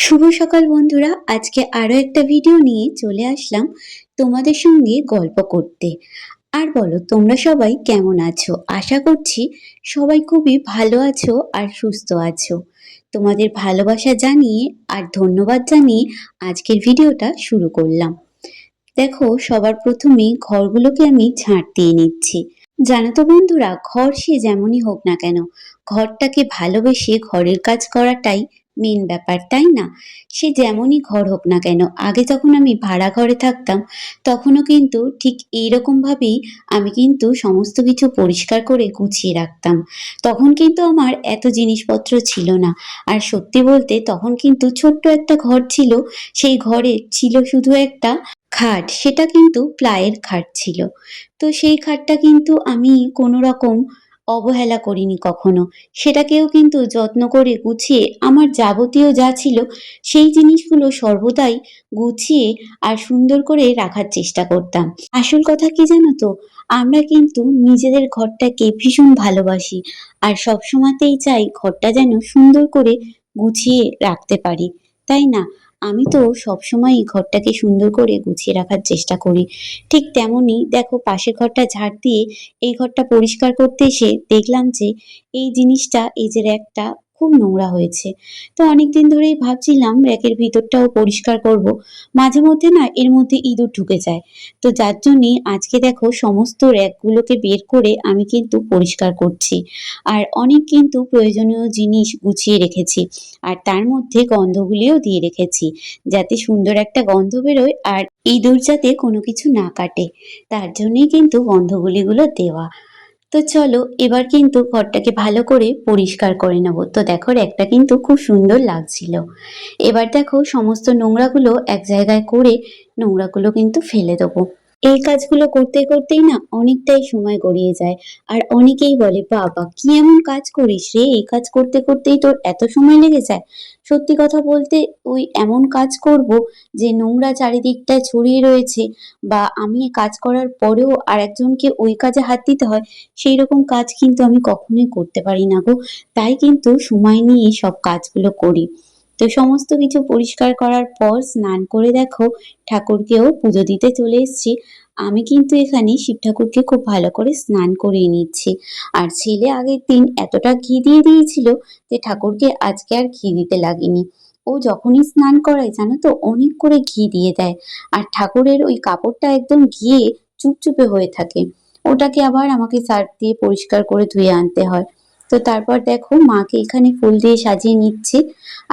শুভ সকাল বন্ধুরা। আজকে আরও একটা ভিডিও নিয়ে চলে আসলাম তোমাদের সঙ্গে গল্প করতে। আর বলো, তোমরা সবাই কেমন আছো? আশা করছি সবাই খুবই ভালো আছো আর সুস্থ আছো। তোমাদের ভালোবাসা জানিয়ে আর ধন্যবাদ জানিয়ে আজকের ভিডিওটা শুরু করলাম। দেখো, সবার প্রথমে ঘরগুলোকে আমি ঝাঁট দিয়ে নিচ্ছি। জানো তো বন্ধুরা, ঘর সে যেমনই হোক না কেন, ঘরটাকে ভালোবেসে ঘরের কাজ করাটাই মেন ব্যাপার, তাই না? সে যেমনই ঘর হোক না কেন, আগে যখন আমি ভাড়া ঘরে থাকতাম, তখনও কিন্তু ঠিক এইরকম ভাবেই আমি কিন্তু সমস্ত কিছু পরিষ্কার করে গুছিয়ে রাখতাম। তখন কিন্তু আমার এত জিনিসপত্র ছিল না। আর সত্যি বলতে তখন কিন্তু ছোট্ট একটা ঘর ছিল, সেই ঘরে ছিল শুধু একটা খাট, সেটা কিন্তু প্লায়ের খাট ছিল। তো সেই খাটটা কিন্তু আমি কোনো রকম অবহেলা করিনি কখনো। সেটাকেও কিন্তু যত্ন করে গুছিয়ে আমার যাবতীয় যা ছিল, সেই জিনিসগুলো সর্বদাই গুছিয়ে আর সুন্দর করে রাখার চেষ্টা করতাম। আসল কথা কি জানো তো? আমরা কিন্তু নিজেদের ঘরটাকে ভীষণ ভালোবাসি আর সবসময়তেই চাই ঘরটা যেন সুন্দর করে গুছিয়ে রাখতে পারি, তাই না? আমি তো সবসময় ঘরটাকে সুন্দর করে গুছিয়ে রাখার চেষ্টা করি। ঠিক তেমনই দেখো পাশের ঘরটা ঝাড় দিয়ে এই ঘরটা পরিষ্কার করতে এসে দেখলাম যে এই জিনিসটা, এই যে র্যাকটা খুব নোংরা হয়েছে। তো অনেকদিন ধরেই ভাবছিলাম, র্যাকের ভিতরটাও পরিষ্কার করব। মাঝে মধ্যে না এর মধ্যে ইঁদুর ঢুকে যায়। তো যার জন্যে আজকে দেখো সমস্ত র্যাকগুলোকে বের করে আমি কিন্তু পরিষ্কার করছি। আর অনেক কিন্তু প্রয়োজনীয় জিনিস গুছিয়ে রেখেছি। আর তার মধ্যে গন্ধগুলিও দিয়ে রেখেছি, যাতে সুন্দর একটা গন্ধ বেরোয় আর ইঁদুর যাতে কোনো কিছু না কাটে। তার জন্যই কিন্তু গন্ধগুলিগুলো দেওয়া। তো চলো, এবার কিন্তু ঘরটাকে ভালো করে পরিষ্কার করে নেব। তো দেখো একটা কিন্তু খুব সুন্দর লাগছিল। এবার দেখো, সমস্ত নোংরাগুলো এক জায়গায় করে নোংরাগুলো কিন্তু ফেলে দেবো। এই কাজগুলো করতে করতেই না অনেকটাই সময় গড়িয়ে যায়। আর অনেকেই বলে, বাবা, কি এমন কাজ করিস রে? এই কাজ করতে করতেই তোর এত সময় লেগে যায়? সত্যি কথা বলতে, ওই এমন কাজ করব যে নোংরা চারিদিকটায় ছড়িয়ে রয়েছে বা আমি কাজ করার পরেও আর একজনকে ওই কাজে হাত দিতে হয়, সেই রকম কাজ কিন্তু আমি কখনোই করতে পারি না গো। তাই কিন্তু সময় নিয়ে সব কাজগুলো করি। তো সমস্ত কিছু পরিষ্কার করার পর স্নান করে দেখো, ঠাকুরকেও পুজো দিতে চলে এসেছি। আমি কিন্তু এখানে শিব ঠাকুরকে খুব ভালো করে স্নান করিয়ে নিচ্ছি। আর ছেলে আগের দিন এতটা ঘি দিয়ে দিয়েছিল যে ঠাকুরকে আজকে আর ঘি দিতে লাগেনি। ও যখনই স্নান করায় জানো তো, অনেক করে ঘি দিয়ে দেয়। আর ঠাকুরের ওই কাপড়টা একদম ঘিয়ে চুপচুপে হয়ে থাকে। ওটাকে আবার আমাকে সার্ফ দিয়ে পরিষ্কার করে ধুয়ে আনতে হয়। তো তারপর দেখো মাকে এখানে ফুল দিয়ে সাজিয়ে নিচ্ছি।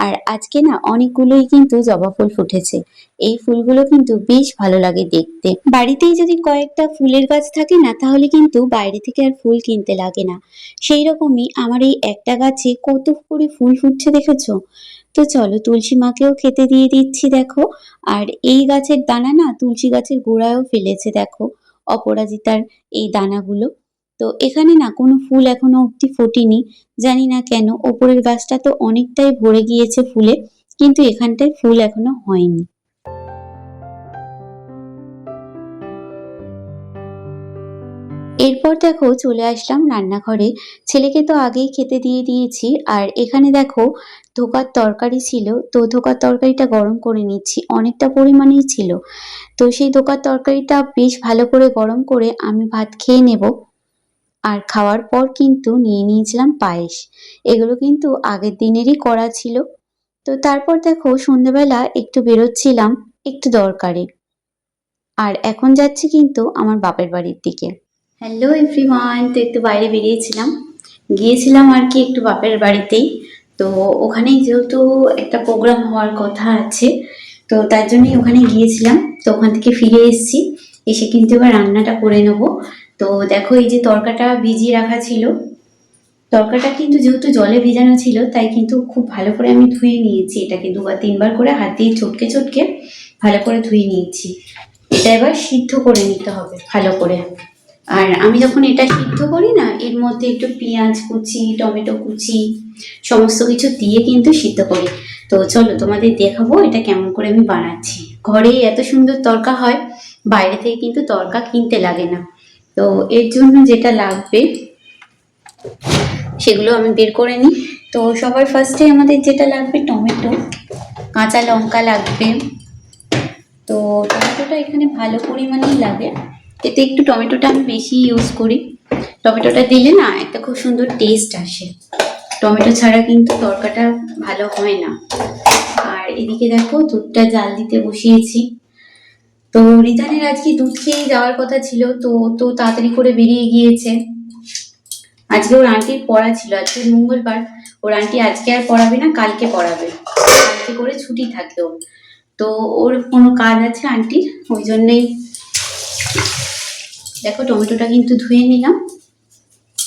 আর আজকে না অনেকগুলোই কিন্তু জবা ফুল ফুটেছে। এই ফুলগুলো কিন্তু বেশ ভালো লাগে দেখতে। বাড়িতেই যদি কয়েকটা ফুলের গাছ থাকে না, তাহলে কিন্তু বাইরে থেকে আর ফুল কিনতে লাগে না। সেই রকমই আমার এই একটা গাছে কত করে ফুল ফুটছে দেখেছ? তো চলো তুলসী মাকেও খেতে দিয়ে দিচ্ছি দেখো। আর এই গাছের দানা না তুলসী গাছের গোড়ায়ও ফেলেছে দেখো। অপরাজিতার এই দানাগুলো। তো এখানে না কোনো ফুল এখনও অব্দি ফোটেনি, জানি না কেন। ওপরের গাছটা তো অনেকটাই ভরে গিয়েছে ফুলে, কিন্তু এখানটায় ফুল এখনও হয়নি। এরপর দেখো চলে আসলাম রান্নাঘরে। ছেলেকে তো আগেই খেতে দিয়ে দিয়েছি, আর এখানে দেখো ধোকার তরকারি ছিল। তো ধোকার তরকারিটা গরম করে নিচ্ছি, অনেকটা পরিমাণেই ছিল। তো সেই ধোকার তরকারিটা বেশ ভালো করে গরম করে আমি ভাত খেয়ে নেব। আর খাওয়ার পর কিন্তু নিয়ে নিয়েছিলাম পায়েস। এগুলো কিন্তু আগের দিনেরই করা ছিল। তো তারপর দেখো সন্ধেবেলা একটু বেরোচ্ছিলাম, একটু দরকারে। আর এখন যাচ্ছি কিন্তু আমার বাপের বাড়ির দিকে। হ্যালো এভরিওয়ান তো একটু বাইরে বেরিয়েছিলাম। গিয়েছিলাম আর কি একটু বাপের বাড়িতেই। তো ওখানেই যেহেতু একটা প্রোগ্রাম হওয়ার কথা আছে, তো তার জন্যই ওখানে গিয়েছিলাম। তো ওখান থেকে ফিরে এসেছি। এসে কিন্তু এবার রান্নাটা করে নেব। তো দেখো, এই যে তরকাটা ভিজিয়ে রাখা ছিল। তরকাটা কিন্তু যেহেতু জলে ভেজানো ছিল, তাই কিন্তু খুব ভালো করে আমি ধুয়ে নিয়েছি। এটাকে দুবার, তিনবার করে হাত দিয়ে চটকে চটকে ভালো করে ধুয়ে নিয়েছি। এটা এবার সিদ্ধ করে নিতে হবে ভালো করে। আর আমি যখন এটা সিদ্ধ করি না, এর মধ্যে একটু পেঁয়াজ কুচি, টমেটো কুচি, সমস্ত কিছু দিয়ে কিন্তু সিদ্ধ করি। তো চলো, তোমাদের দেখাবো এটা কেমন করে আমি বানাচ্ছি। ঘরে এত সুন্দর তরকা হয়, বাইরে থেকে কিন্তু তরকা কিনতে লাগে না। তো এর জন্য যেটা লাগবে, সেগুলো আমি বের করে নিই। তো সবার ফার্স্টে আমাদের যেটা লাগবে টমেটো, কাঁচা লঙ্কা লাগবে। তো টমেটোটা এখানে ভালো পরিমাণেই লাগে। এতে একটু টমেটোটা আমি বেশি ইউজ করি। টমেটোটা দিলে না একটা খুব সুন্দর টেস্ট আসে। টমেটো ছাড়া কিন্তু তরকাটা ভালো হয় না। আর এদিকে দেখো দুধটা জাল দিতে বসিয়েছি। তো রিতানের আজকে দুধ খেয়ে যাওয়ার কথা ছিল, তো তো তাড়াতাড়ি করে বেরিয়ে গিয়েছে। আজকে ওর আন্টির পড়া ছিল, আজকে মঙ্গলবার। ওর আন্টি আজকে আর পড়াবে না, কালকে পড়াবে। কালকে করে ছুটি থাকে ওর। তো ওর কোনো কাজ আছে আন্টির? ওই জন্যেই। দেখো, টমেটোটা কিন্তু ধুয়ে নিলাম।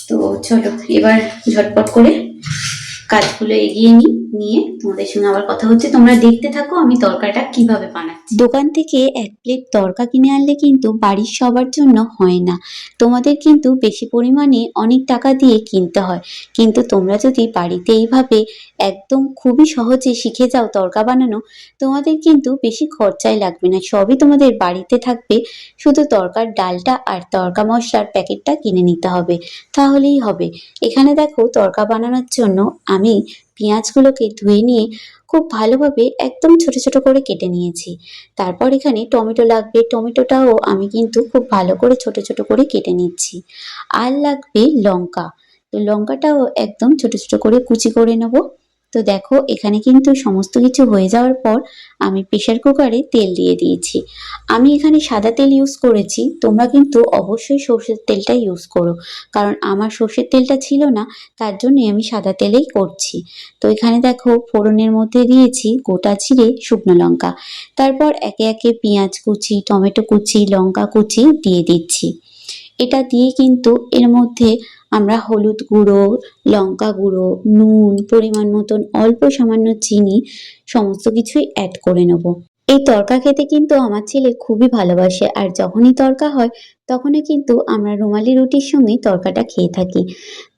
তো চলো, এবার ঝটপট করে কাজগুলো এগিয়ে নিই। নিয়ে তোমাদের সঙ্গে আবার কথা হচ্ছে। তোমরা দেখতে থাকো আমি তরকাটা কীভাবে বানাচ্ছি। দোকান থেকে এক প্লেট তরকা কিনে আনলে কিন্তু বাড়ির সবার জন্য হয় না। তোমাদের কিন্তু বেশি পরিমাণে অনেক টাকা দিয়ে কিনতে হয়। কিন্তু তোমরা যদি বাড়িতে এইভাবে একদম খুবই সহজে শিখে যাও তরকা বানানো, তোমাদের কিন্তু বেশি খরচাই লাগবে না। সবই তোমাদের বাড়িতে থাকবে। শুধু তরকার ডালটা আর তরকা মশলার প্যাকেটটা কিনে নিতে হবে। তাহলেই হবে। এখানে দেখো তরকা বানানোর জন্য আমি পেঁয়াজগুলোকে ধুয়ে নিয়ে খুব ভালোভাবে একদম ছোট ছোট করে কেটে নিয়েছি। তারপর এখানে টমেটো লাগবে। টমেটোটাও আমি কিন্তু খুব ভালো করে ছোট ছোট করে কেটে নিচ্ছি। আর লাগবে লঙ্কা। তো লঙ্কাটাও একদম ছোট ছোট করে কুচি করে নেব। তো দেখো, এখানে কিন্তু সমস্ত কিছু হয়ে যাওয়ার পর আমি প্রেশার কুকারে তেল দিয়ে দিয়েছি। আমি এখানে সাদা তেল ইউজ করেছি, তোমরা কিন্তু অবশ্যই সর্ষের তেলটা ইউজ করো। কারণ আমার সর্ষের তেলটা ছিল না, তার জন্যই আমি সাদা তেলেই করছি। তো এখানে দেখো, ফোড়নের মধ্যে দিয়েছি গোটা জিরে, শুকনো লঙ্কা। তারপর একে একে পেঁয়াজ কুচি, টমেটো কুচি, লঙ্কা কুচি দিয়ে দিচ্ছি। এটা দিয়ে কিন্তু এর মধ্যে আমরা হলুদ গুঁড়ো, লঙ্কা গুঁড়ো, নুন, পরিমাণ মতন অল্প সামান্য চিনি, সমস্ত কিছুই অ্যাড করে নেব। এই তরকা খেতে কিন্তু আমার ছেলে খুবই ভালোবাসে, আর যখনই তরকা হয়, তখনই কিন্তু আমরা রুমালি রুটির সঙ্গে তরকাটা খেয়ে থাকি।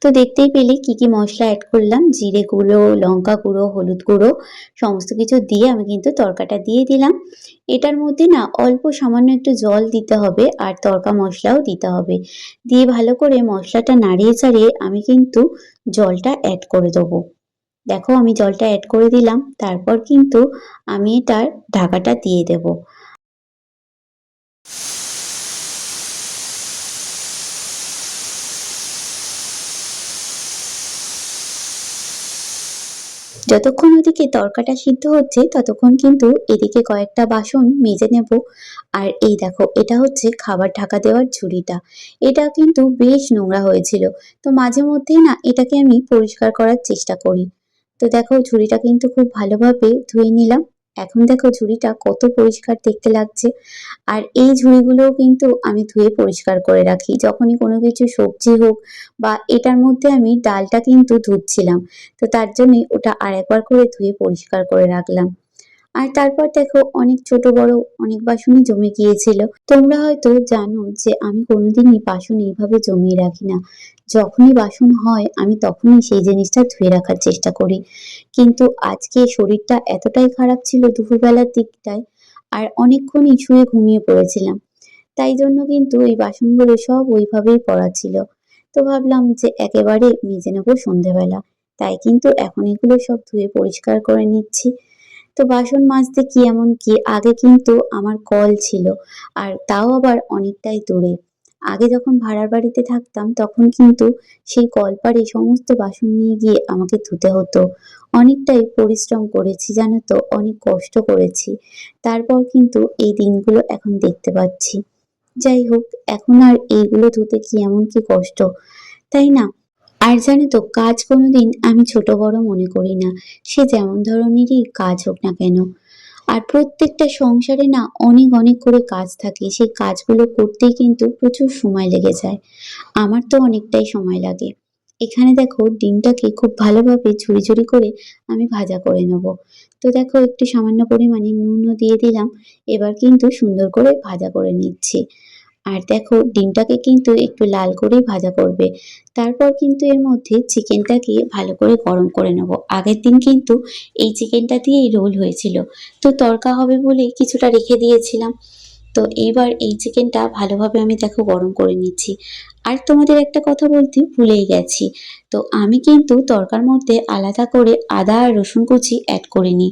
তো দেখতেই পেলে কি কি মশলা অ্যাড করলাম, জিরে গুঁড়ো, লঙ্কা গুঁড়ো, হলুদ গুঁড়ো, সমস্ত কিছু দিয়ে আমি কিন্তু তরকাটা দিয়ে দিলাম। এটার মধ্যে না অল্প সামান্য একটু জল দিতে হবে, আর তরকা মশলাও দিতে হবে। দিয়ে ভালো করে মশলাটা নাড়িয়ে চাড়িয়ে আমি কিন্তু জলটা অ্যাড করে দেবো। দেখো আমি জলটা অ্যাড করে দিলাম, তারপর কিন্তু আমি এটার ঢাকাটা দিয়ে দেব। যতক্ষণ ওদিকে তরকাটা সিদ্ধ হচ্ছে, ততক্ষণ কিন্তু এদিকে কয়েকটা বাসন মেজে নেব। আর এই দেখো, এটা হচ্ছে খাবার ঢাকা দেওয়ার ঝুড়িটা। এটা কিন্তু বেশ নোংরা হয়েছিল। তো মাঝে মধ্যেই না, এটাকে আমি পরিষ্কার করার চেষ্টা করি। তো দেখো ঝুড়িটা কিন্তু খুব ভালোভাবে ধুয়ে নিলাম। এখন দেখো ঝুড়িটা কত পরিষ্কার দেখতে লাগছে। আর এই ঝুড়িগুলোও কিন্তু আমি ধুয়ে পরিষ্কার করে রাখি। যখনই কোনো কিছু সবজি হোক বা এটার মধ্যে আমি ডালটা কিন্তু ধুচ্ছিলাম। তো তার জন্যে ওটা আর একবার করে ধুয়ে পরিষ্কার করে রাখলাম। আর তারপর দেখো, অনেক ছোট বড় অনেক বাসনই জমে গিয়েছিল। তোমরা হয়তো জানো যে আমি কোনোদিনই বাসন এইভাবে জমিয়ে রাখি না। যখনই বাসন হয়, আমি তখনই সেই জিনিসটা ধুয়ে রাখার চেষ্টা করি। কিন্তু আজকে শরীরটা এতটাই খারাপ ছিল দুপুরবেলার দিকটায়, আর অনেকক্ষণই শুয়ে ঘুমিয়ে পড়েছিলাম। তাই জন্য কিন্তু এই বাসনগুলো সব ওইভাবেই পড়া ছিল। তো ভাবলাম যে একেবারে মেজে নেব সন্ধেবেলা। তাই কিন্তু এখন এগুলো সব ধুয়ে পরিষ্কার করে নিচ্ছি। তো বাসন মাজতে কি এমন কি? আগে কিন্তু আমার কল ছিল, আর তাও আবার অনেকটাই দূরে। আগে যখন ভাড়ার বাড়িতে থাকতাম, তখন কিন্তু সেই কলপারে সমস্ত বাসন নিয়ে গিয়ে আমাকে ধুতে হতো। অনেকটাই পরিশ্রম করেছি, জানো তো, অনেক কষ্ট করেছি। তারপর কিন্তু এই দিনগুলো এখন দেখতে পাচ্ছি। যাই হোক, এখন আর এইগুলো ধুতে কি এমন কি কষ্ট? তাই না? আর জানো তো, কাজ কোনোদিন আমি ছোট বড় মনে করি না। সে যেমন ধরনেরই কাজ হোক না কেন। আর প্রত্যেকটা সংসারে না অনেক অনেক করে কাজ থাকে। সেই কাজগুলো করতেই কিন্তু প্রচুর সময় লেগে যায়। আমার তো অনেকটাই সময় লাগে। এখানে দেখো, ডিমটাকে খুব ভালোভাবে ঝুড়ি ঝুড়ি করে আমি ভাজা করে নেব। তো দেখো, একটু সামান্য পরিমাণে নুনও দিয়ে দিলাম। এবার কিন্তু সুন্দর করে ভাজা করে নিচ্ছি। আর দেখো, ডিমটাকে কিন্তু একটু লাল করে ভাজা করবে। তারপর কিন্তু এর মধ্যে চিকেনটাকে ভালো করে গরম করে নেব। আগের দিন কিন্তু এই চিকেনটা দিয়েই রোল হয়েছিল। তো তরকা হবে বলে কিছুটা রেখে দিয়েছিলাম। তো এইবার এই চিকেনটা ভালোভাবে আমি দেখো গরম করে নিচ্ছি। আর তোমাদের একটা কথা বলতে ভুলেই গেছি। তো আমি কিন্তু তরকার মধ্যে আলাদা করে আদা আর রসুন কুচি অ্যাড করিনি।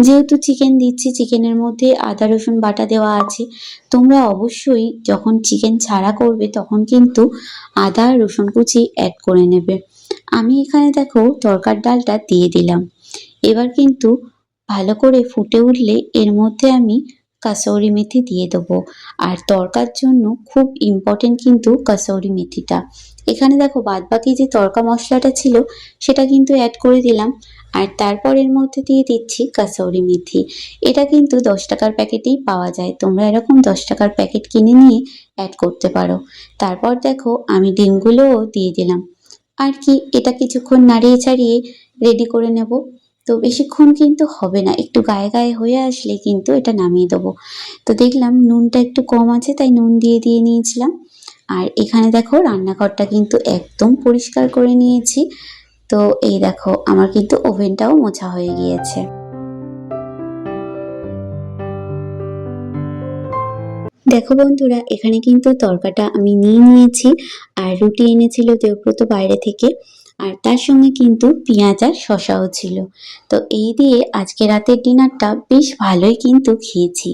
যেহেতু চিকেন দিচ্ছি চিকেনের মধ্যে আদা, রসুন বাটা দেওয়া আছে। তোমরা অবশ্যই যখন চিকেন ছাড়া করবে, তখন কিন্তু আদা আর রসুন কুচি অ্যাড করে নেবে। আমি এখানে দেখো তরকার ডালটা দিয়ে দিলাম। এবার কিন্তু ভালো করে ফুটে উঠলে এর মধ্যে আমি কাসৌরি মেথি দিয়ে দেবো। আর তরকার জন্য খুব ইম্পর্টেন্ট কিন্তু কাসৌরি মেথিটা। এখানে দেখো বাদবাকি যে তরকা মশলাটা ছিল, সেটা কিন্তু অ্যাড করে দিলাম। আর তারপর এর মধ্যে দিয়ে দিচ্ছি কাসৌরি মেথি। এটা কিন্তু দশ টাকার প্যাকেটেই পাওয়া যায়। তোমরা এরকম দশ টাকার প্যাকেট কিনে নিয়ে অ্যাড করতে পারো। তারপর দেখো আমি ডিমগুলোও দিয়ে দিলাম। আর কি, এটা কিছুক্ষণ নাড়িয়ে ছাড়িয়ে রেডি করে নেব। তো বেশিক্ষণ কিন্তু হবে না। একটু গায়ে গায়ে হয়ে আসলে কিন্তু এটা নামিয়ে দেবো। তো দেখলাম নুনটা একটু কম আছে, তাই নুন দিয়ে দিয়ে নিয়েছিলাম। আর এখানে দেখো রান্নাঘরটা কিন্তু একদম পরিষ্কার করে নিয়েছি। তো এই দেখো আমার কিন্তু ওভেনটাও মোছা হয়ে গিয়েছে। দেখো বন্ধুরা, এখানে কিন্তু তরকাটা আমি নিয়ে নিয়েছি। আর রুটি এনেছিল দেবব্রত বাইরে থেকে। আর তার সঙ্গে কিন্তু পেঁয়াজ আর শশাও ছিল। তো এই দিয়ে আজকে রাতের ডিনারটা বেশ ভালোই কিন্তু খেয়েছি।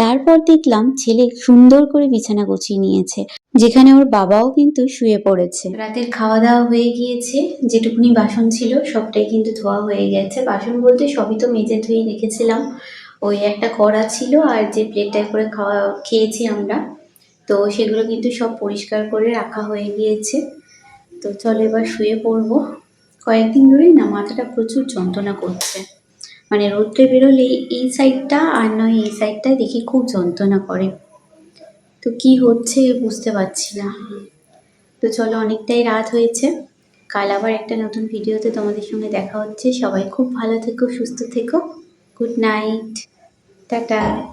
তারপর দেখলাম ছেলে সুন্দর করে বিছানা গুছিয়ে নিয়েছে, যেখানে ওর বাবাও কিন্তু শুয়ে পড়েছে। রাতের খাওয়া দাওয়া হয়ে গিয়েছে, যেটুকুনি বাসন ছিল সবটাই কিন্তু ধোয়া হয়ে গেছে। বাসন বলতে সবই তো মেজে ধুয়ে রেখেছিলাম। ওই একটা কড়া ছিল আর যে প্লেটটায় করে খাওয়া খেয়েছি আমরা, তো সেগুলো কিন্তু সব পরিষ্কার করে রাখা হয়ে গিয়েছে। তো চলো এবার শুয়ে পড়ব। কয়েকদিন ধরেই না মাথাটা প্রচুর যন্ত্রণা করছে। মানে রোদ্রে বেরোলে এই সাইডটা আর নয়, এই সাইডটায় দেখি খুব যন্ত্রণা করে। তো কি হচ্ছে বুঝতে পারছি না। তো চলো অনেকটাই রাত হয়েছে। কাল আবার একটা নতুন ভিডিওতে তোমাদের সঙ্গে দেখা হচ্ছে। সবাই খুব ভালো থেকো, সুস্থ থেকো। Good night tata.